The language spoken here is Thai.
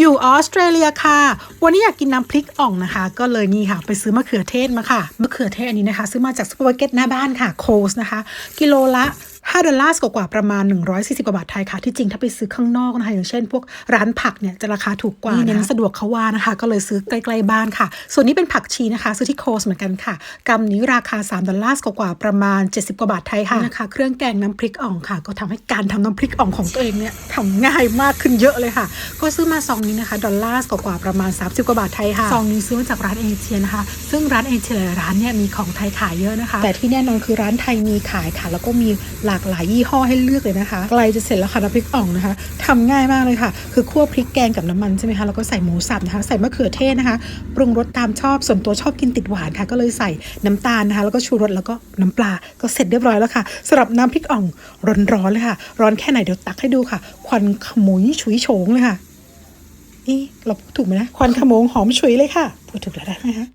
อยู่ออสเตรเลียค่ะ วันนี้อยากกินน้ำพริกอ่องนะคะ ก็เลยนี่ค่ะ ไปซื้อมะเขือเทศมาค่ะ มะเขือเทศอันนี้นะคะ ซื้อมาจากซูเปอร์มาร์เก็ตหน้าบ้านค่ะ โคสนะคะ กิโลละ 5ดอลลาร์กว่าๆประมาณ 140 กว่าบาทไทยค่ะ ที่จริงถ้าไปซื้อข้างนอกนะคะอย่างเช่น พวกร้านผักเนี่ยจะราคาถูกกว่านี่เน้นสะดวกเขาว่านะคะ ก็เลยซื้อใกล้ๆบ้านค่ะ ส่วนนี้เป็นผักชีนะคะ ซื้อที่โคสเหมือนกันค่ะกำนี้ราคา 3 ดอลลาร์กว่าๆประมาณ 70 กว่าบาทไทยค่ะนะคะเครื่องแกงน้ำพริกอ่องค่ะ ก็ทำให้การทำน้ำพริกอ่องของตัวเองเนี่ยทำง่ายมากขึ้นเยอะเลยค่ะ ก็ซื้อมาซองนี้นะคะดอลลาร์กว่าๆประมาณ 30 กว่าบาทไทยค่ะซองนี้ซื้อมาจากร้านเอเชียนะคะ ซึ่งร้านเอเชียหลายร้านเนี่ยมีของไทยขายเยอะนะคะ แต่ที่แน่นอนคือร้านไทยมีขายค่ะ แล้วก็มีหลากหลายยี่ห้อให้เลือกเลยนะคะใกล้จะเสร็จแล้วค่ะน้ำพริกอ่องนะคะทำง่ายมากเลยค่ะ คือคั่วพริกแกงกับน้ำมันใช่ไหมคะแล้วก็ใส่หมูสับนะคะ ใส่มะเขือเทศนะคะ ปรุงรสตามชอบส่วนตัวชอบกินติดหวานค่ะ ก็เลยใส่น้ำตาลนะคะ แล้วก็ชูรสแล้วก็น้ำปลาก็เสร็จเรียบร้อยแล้วค่ะสำหรับน้ำพริกอ่องร้อนๆเลยค่ะ ร้อนแค่ไหนเดี๋ยวตักให้ดูค่ะ ควันขมุยฉุยโฉงเลยค่ะนี่เราพูดถูกไหมนะควันขโมงหอมฉุยเลยค่ะ พูดถูกแล้วนะคะ